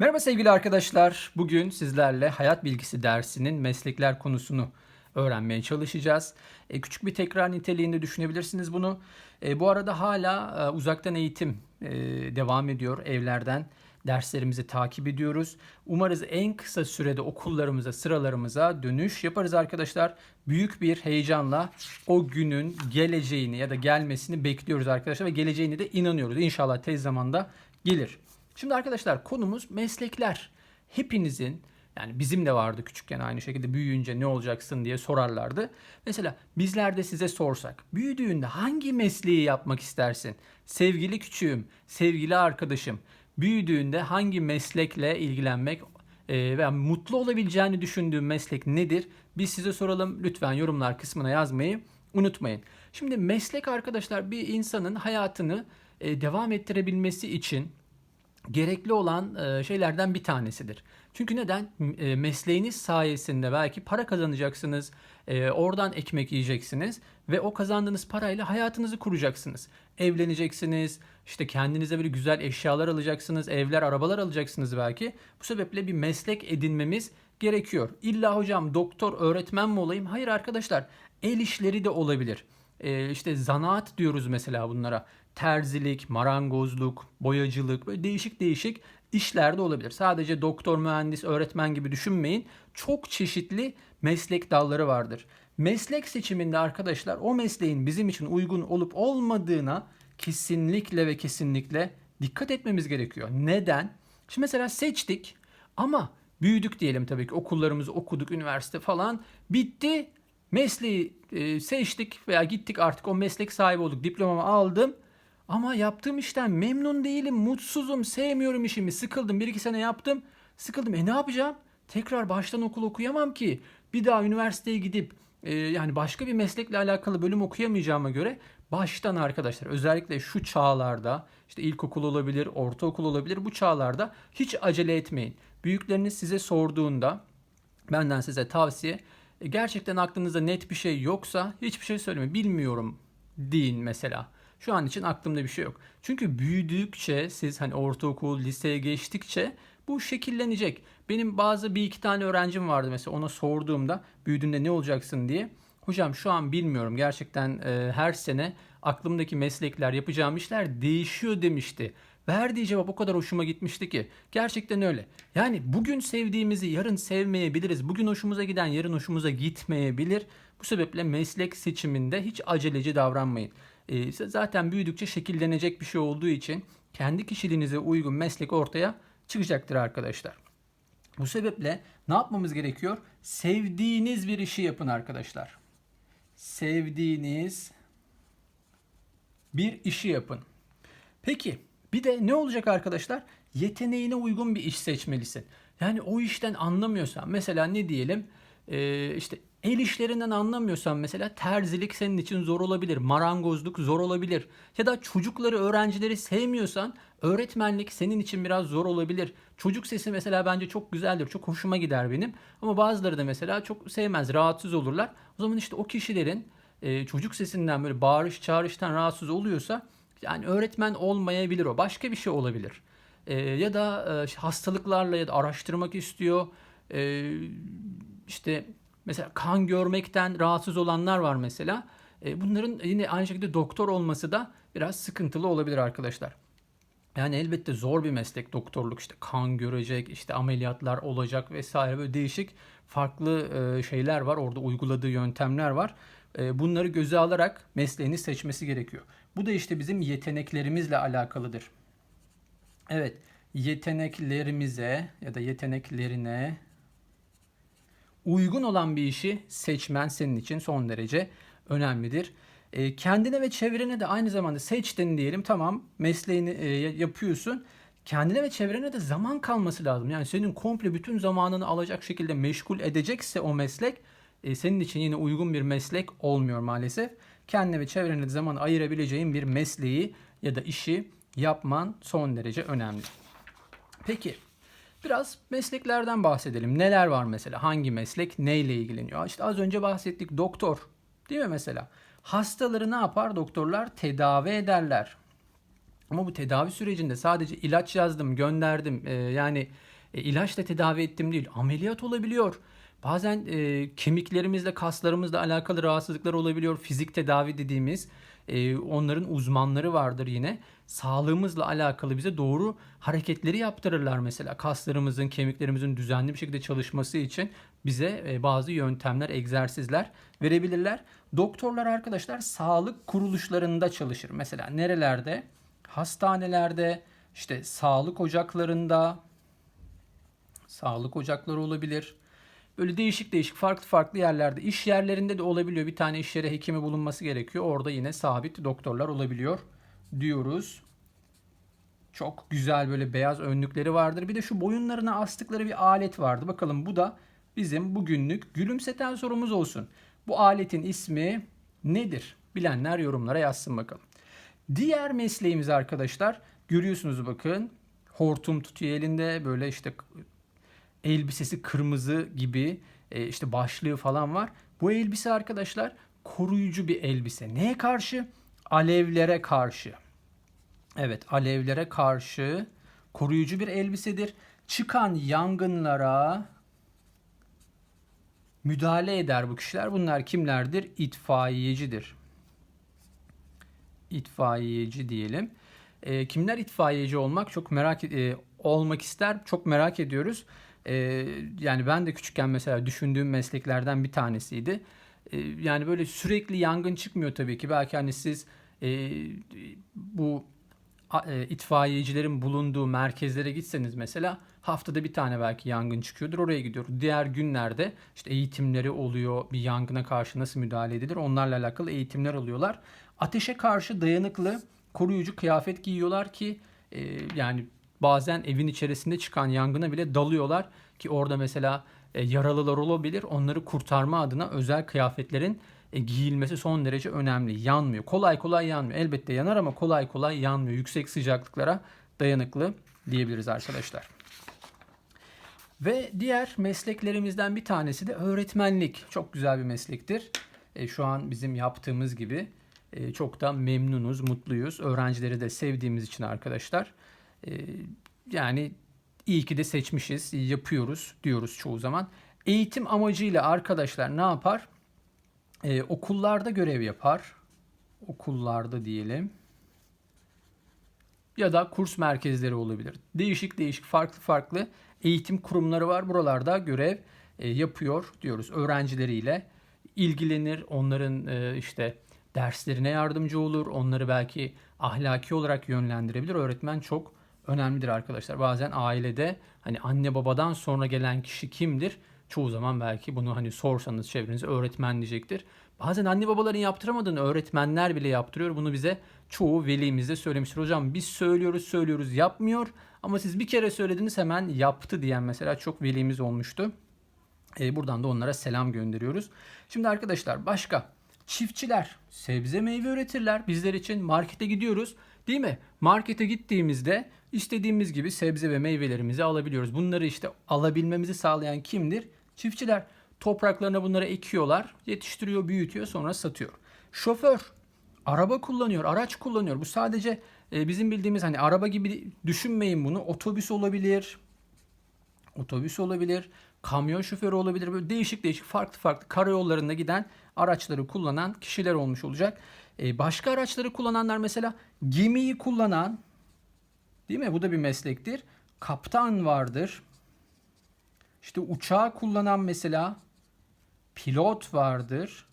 Merhaba sevgili arkadaşlar. Bugün sizlerle hayat bilgisi dersinin meslekler konusunu öğrenmeye çalışacağız. E, küçük bir tekrar niteliğinde düşünebilirsiniz bunu. E, bu arada hala e, uzaktan eğitim e, devam ediyor evlerden. Derslerimizi takip ediyoruz. Umarız en kısa sürede okullarımıza, sıralarımıza dönüş yaparız arkadaşlar. Büyük bir heyecanla o günün geleceğini ya da gelmesini bekliyoruz arkadaşlar ve geleceğini de inanıyoruz. İnşallah tez zamanda gelir. Şimdi arkadaşlar konumuz meslekler. Hepinizin yani bizim de vardı küçükken aynı şekilde büyüyünce ne olacaksın diye sorarlardı. Mesela bizler de size sorsak büyüdüğünde hangi mesleği yapmak istersin? Sevgili küçüğüm, sevgili arkadaşım büyüdüğünde hangi meslekle ilgilenmek e, veya mutlu olabileceğini düşündüğün meslek nedir? Biz size soralım. Lütfen yorumlar kısmına yazmayı unutmayın. Şimdi meslek arkadaşlar bir insanın hayatını e, devam ettirebilmesi için gerekli olan e, şeylerden bir tanesidir. Çünkü neden? E, mesleğiniz sayesinde belki para kazanacaksınız, e, oradan ekmek yiyeceksiniz ve o kazandığınız parayla hayatınızı kuracaksınız. Evleneceksiniz, işte kendinize böyle güzel eşyalar alacaksınız, evler, arabalar alacaksınız belki. Bu sebeple bir meslek edinmemiz gerekiyor. İlla hocam doktor, öğretmen mi olayım? Hayır arkadaşlar, el işleri de olabilir. E, işte zanaat diyoruz mesela bunlara terzilik, marangozluk, boyacılık böyle değişik değişik işler de olabilir. Sadece doktor, mühendis, öğretmen gibi düşünmeyin. Çok çeşitli meslek dalları vardır. Meslek seçiminde arkadaşlar o mesleğin bizim için uygun olup olmadığına kesinlikle ve kesinlikle dikkat etmemiz gerekiyor. Neden? Şimdi mesela seçtik ama büyüdük diyelim tabii ki okullarımızı okuduk, üniversite falan bitti. Mesleği e, seçtik veya gittik artık o meslek sahibi olduk. Diplomamı aldım. Ama yaptığım işten memnun değilim, mutsuzum, sevmiyorum işimi, sıkıldım. Bir iki sene yaptım, sıkıldım. E ne yapacağım? Tekrar baştan okul okuyamam ki. Bir daha üniversiteye gidip e, yani başka bir meslekle alakalı bölüm okuyamayacağıma göre baştan arkadaşlar özellikle şu çağlarda işte ilkokul olabilir, ortaokul olabilir bu çağlarda hiç acele etmeyin. Büyükleriniz size sorduğunda benden size tavsiye e, gerçekten aklınızda net bir şey yoksa hiçbir şey söylemeyin. Bilmiyorum deyin mesela. Şu an için aklımda bir şey yok. Çünkü büyüdükçe siz hani ortaokul, liseye geçtikçe bu şekillenecek. Benim bazı bir iki tane öğrencim vardı mesela ona sorduğumda büyüdüğünde ne olacaksın diye. Hocam şu an bilmiyorum gerçekten e, her sene aklımdaki meslekler yapacağım işler değişiyor demişti. Verdiği cevap o kadar hoşuma gitmişti ki. Gerçekten öyle. Yani bugün sevdiğimizi yarın sevmeyebiliriz. Bugün hoşumuza giden yarın hoşumuza gitmeyebilir. Bu sebeple meslek seçiminde hiç aceleci davranmayın. Ee, zaten büyüdükçe şekillenecek bir şey olduğu için kendi kişiliğinize uygun meslek ortaya çıkacaktır arkadaşlar. Bu sebeple ne yapmamız gerekiyor? Sevdiğiniz bir işi yapın arkadaşlar. Sevdiğiniz bir işi yapın. Peki bir de ne olacak arkadaşlar? Yeteneğine uygun bir iş seçmelisin. Yani o işten anlamıyorsan mesela ne diyelim ee, işte El işlerinden anlamıyorsan mesela terzilik senin için zor olabilir, marangozluk zor olabilir. Ya da çocukları, öğrencileri sevmiyorsan öğretmenlik senin için biraz zor olabilir. Çocuk sesi mesela bence çok güzeldir, çok hoşuma gider benim. Ama bazıları da mesela çok sevmez, rahatsız olurlar. O zaman işte o kişilerin e, çocuk sesinden böyle bağırış çağrıştan rahatsız oluyorsa yani öğretmen olmayabilir o, başka bir şey olabilir. E, ya da e, hastalıklarla ya da araştırmak istiyor. İşte Mesela kan görmekten rahatsız olanlar var mesela. E, bunların yine aynı şekilde doktor olması da biraz sıkıntılı olabilir arkadaşlar. Yani elbette zor bir meslek doktorluk işte kan görecek işte ameliyatlar olacak vesaire böyle değişik farklı e, şeyler var orada uyguladığı yöntemler var. E, bunları göze alarak mesleğini seçmesi gerekiyor. Bu da işte bizim yeteneklerimizle alakalıdır. Evet yeteneklerimize ya da yeteneklerine uygun olan bir işi seçmen senin için son derece önemlidir. E, kendine ve çevrene de aynı zamanda seçtin diyelim tamam mesleğini e, yapıyorsun. Kendine ve çevrene de zaman kalması lazım. Yani senin komple bütün zamanını alacak şekilde meşgul edecekse o meslek e, senin için yine uygun bir meslek olmuyor maalesef. Kendine ve çevrene de zaman ayırabileceğin bir mesleği ya da işi yapman son derece önemli. Peki Biraz mesleklerden bahsedelim. Neler var mesela? Hangi meslek neyle ilgileniyor? İşte az önce bahsettik doktor. Değil mi mesela? Hastaları ne yapar doktorlar? Tedavi ederler. Ama bu tedavi sürecinde sadece ilaç yazdım, gönderdim. e, yani e, ilaçla tedavi ettim değil. Ameliyat olabiliyor. Bazen e, kemiklerimizle, kaslarımızla alakalı rahatsızlıklar olabiliyor. Fizik tedavi dediğimiz e, onların uzmanları vardır yine. Sağlığımızla alakalı bize doğru hareketleri yaptırırlar mesela. Kaslarımızın, kemiklerimizin düzenli bir şekilde çalışması için bize e, bazı yöntemler, egzersizler verebilirler. Doktorlar arkadaşlar sağlık kuruluşlarında çalışır. Mesela nerelerde? Hastanelerde, işte sağlık ocaklarında, sağlık ocakları olabilir. Böyle değişik değişik farklı farklı yerlerde iş yerlerinde de olabiliyor. Bir tane iş yeri hekimi bulunması gerekiyor. Orada yine sabit doktorlar olabiliyor diyoruz. Çok güzel böyle beyaz önlükleri vardır. Bir de şu boyunlarına astıkları bir alet vardı. Bakalım bu da bizim bugünlük gülümseten sorumuz olsun. Bu aletin ismi nedir? Bilenler yorumlara yazsın bakalım. Diğer mesleğimiz arkadaşlar görüyorsunuz bakın hortum tutuyor elinde böyle işte elbisesi kırmızı gibi e, işte başlığı falan var. Bu elbise arkadaşlar koruyucu bir elbise. Neye karşı? Alevlere karşı. Evet alevlere karşı koruyucu bir elbisedir. Çıkan yangınlara müdahale eder bu kişiler. Bunlar kimlerdir? İtfaiyecidir. İtfaiyeci diyelim. E, kimler itfaiyeci olmak çok merak e, olmak ister. Çok merak ediyoruz. E, yani ben de küçükken mesela düşündüğüm mesleklerden bir tanesiydi. E, yani böyle sürekli yangın çıkmıyor tabii ki. Belki hani siz e, bu e, itfaiyecilerin bulunduğu merkezlere gitseniz mesela haftada bir tane belki yangın çıkıyordur oraya gidiyoruz. Diğer günlerde işte eğitimleri oluyor bir yangına karşı nasıl müdahale edilir onlarla alakalı eğitimler alıyorlar. Ateşe karşı dayanıklı koruyucu kıyafet giyiyorlar ki e, yani bazen evin içerisinde çıkan yangına bile dalıyorlar ki orada mesela e, yaralılar olabilir onları kurtarma adına özel kıyafetlerin e, giyilmesi son derece önemli. Yanmıyor. Kolay kolay yanmıyor. Elbette yanar ama kolay kolay yanmıyor. Yüksek sıcaklıklara dayanıklı diyebiliriz arkadaşlar. Ve diğer mesleklerimizden bir tanesi de öğretmenlik. Çok güzel bir meslektir. E, şu an bizim yaptığımız gibi e, çok da memnunuz, mutluyuz. Öğrencileri de sevdiğimiz için arkadaşlar. E, yani iyi ki de seçmişiz, yapıyoruz diyoruz çoğu zaman. Eğitim amacıyla arkadaşlar ne yapar? Ee, okullarda görev yapar. Okullarda diyelim. Ya da kurs merkezleri olabilir. Değişik değişik farklı farklı eğitim kurumları var. Buralarda görev e, yapıyor diyoruz. Öğrencileriyle ilgilenir. Onların e, işte derslerine yardımcı olur. Onları belki ahlaki olarak yönlendirebilir. Öğretmen çok önemlidir arkadaşlar. Bazen ailede hani anne babadan sonra gelen kişi kimdir? Çoğu zaman belki bunu hani sorsanız çevrenize öğretmen diyecektir. Bazen anne babaların yaptıramadığını öğretmenler bile yaptırıyor. Bunu bize çoğu velimiz de söylemiştir. Hocam biz söylüyoruz söylüyoruz yapmıyor ama siz bir kere söylediniz hemen yaptı diyen mesela çok velimiz olmuştu. E, buradan da onlara selam gönderiyoruz. Şimdi arkadaşlar başka çiftçiler sebze meyve üretirler. Bizler için markete gidiyoruz. Değil mi? Markete gittiğimizde istediğimiz gibi sebze ve meyvelerimizi alabiliyoruz. Bunları işte alabilmemizi sağlayan kimdir? Çiftçiler topraklarına bunları ekiyorlar, yetiştiriyor, büyütüyor, sonra satıyor. Şoför araba kullanıyor, araç kullanıyor. Bu sadece e, bizim bildiğimiz hani araba gibi düşünmeyin bunu. Otobüs olabilir. Otobüs olabilir. Kamyon şoförü olabilir. Böyle değişik değişik farklı farklı karayollarında giden araçları kullanan kişiler olmuş olacak. E, başka araçları kullananlar mesela gemiyi kullanan değil mi? Bu da bir meslektir. Kaptan vardır. İşte uçağı kullanan mesela pilot vardır.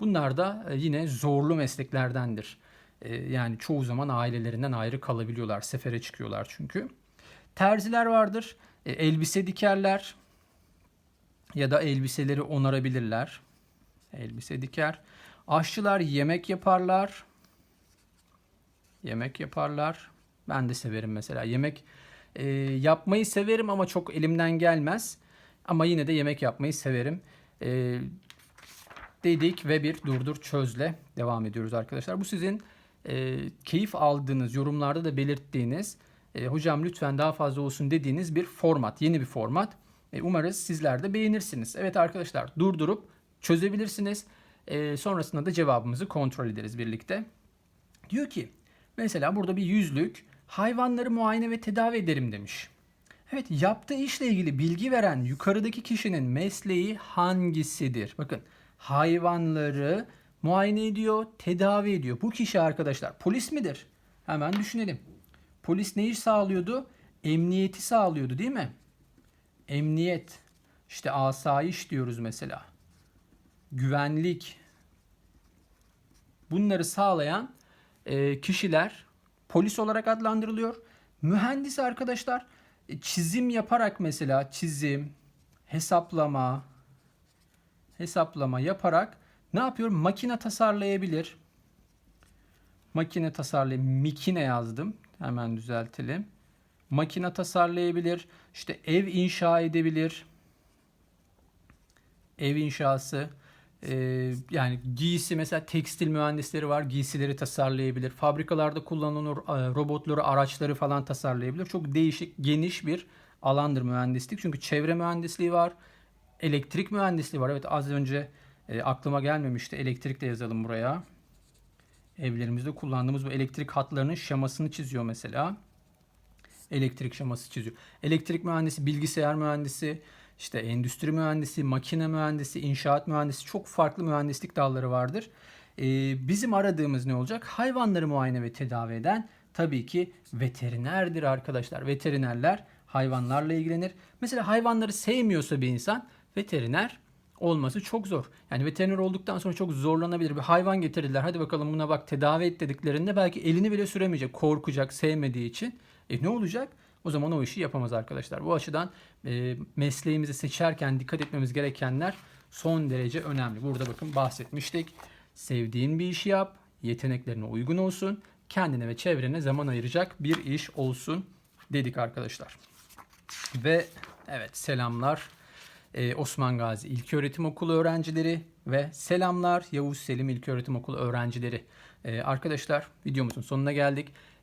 Bunlar da e, yine zorlu mesleklerdendir. E, yani çoğu zaman ailelerinden ayrı kalabiliyorlar. Sefere çıkıyorlar çünkü. Terziler vardır. E, elbise dikerler. Ya da elbiseleri onarabilirler. Elbise diker. Aşçılar yemek yaparlar. Yemek yaparlar. Ben de severim mesela. Yemek e, yapmayı severim ama çok elimden gelmez. Ama yine de yemek yapmayı severim. E, dedik ve bir durdur çözle devam ediyoruz arkadaşlar. Bu sizin e, keyif aldığınız, yorumlarda da belirttiğiniz, e, hocam lütfen daha fazla olsun dediğiniz bir format, yeni bir format. E, umarız sizler de beğenirsiniz. Evet arkadaşlar durdurup çözebilirsiniz. E, sonrasında da cevabımızı kontrol ederiz birlikte. Diyor ki Mesela burada bir yüzlük hayvanları muayene ve tedavi ederim demiş. Evet yaptığı işle ilgili bilgi veren yukarıdaki kişinin mesleği hangisidir? Bakın hayvanları muayene ediyor, tedavi ediyor. Bu kişi arkadaşlar polis midir? Hemen düşünelim. Polis ne iş sağlıyordu? Emniyeti sağlıyordu değil mi? Emniyet. İşte asayiş diyoruz mesela. Güvenlik. Bunları sağlayan e, kişiler polis olarak adlandırılıyor. Mühendis arkadaşlar e, çizim yaparak mesela çizim, hesaplama, hesaplama yaparak ne yapıyor? Makine tasarlayabilir. Makine tasarlay mikine yazdım. Hemen düzeltelim. Makine tasarlayabilir. İşte ev inşa edebilir. Ev inşası. Ee, yani giysi mesela tekstil mühendisleri var. Giysileri tasarlayabilir. Fabrikalarda kullanılan o, e, robotları, araçları falan tasarlayabilir. Çok değişik, geniş bir alandır mühendislik. Çünkü çevre mühendisliği var. Elektrik mühendisliği var. Evet az önce e, aklıma gelmemişti. Elektrik de yazalım buraya. Evlerimizde kullandığımız bu elektrik hatlarının şemasını çiziyor mesela. Elektrik şeması çiziyor. Elektrik mühendisi, bilgisayar mühendisi, işte endüstri mühendisi, makine mühendisi, inşaat mühendisi çok farklı mühendislik dalları vardır. Ee, bizim aradığımız ne olacak? Hayvanları muayene ve tedavi eden tabii ki veterinerdir arkadaşlar. Veterinerler hayvanlarla ilgilenir. Mesela hayvanları sevmiyorsa bir insan veteriner olması çok zor. Yani veteriner olduktan sonra çok zorlanabilir. Bir hayvan getirdiler. Hadi bakalım buna bak tedavi et dediklerinde belki elini bile süremeyecek. Korkacak, sevmediği için. E ne olacak? O zaman o işi yapamaz arkadaşlar. Bu açıdan e, mesleğimizi seçerken dikkat etmemiz gerekenler son derece önemli. Burada bakın bahsetmiştik. Sevdiğin bir işi yap, yeteneklerine uygun olsun, kendine ve çevrene zaman ayıracak bir iş olsun dedik arkadaşlar. Ve evet selamlar ee, Osman Gazi İlköğretim Okulu öğrencileri ve selamlar Yavuz Selim İlköğretim Okulu öğrencileri. Ee, arkadaşlar videomuzun sonuna geldik.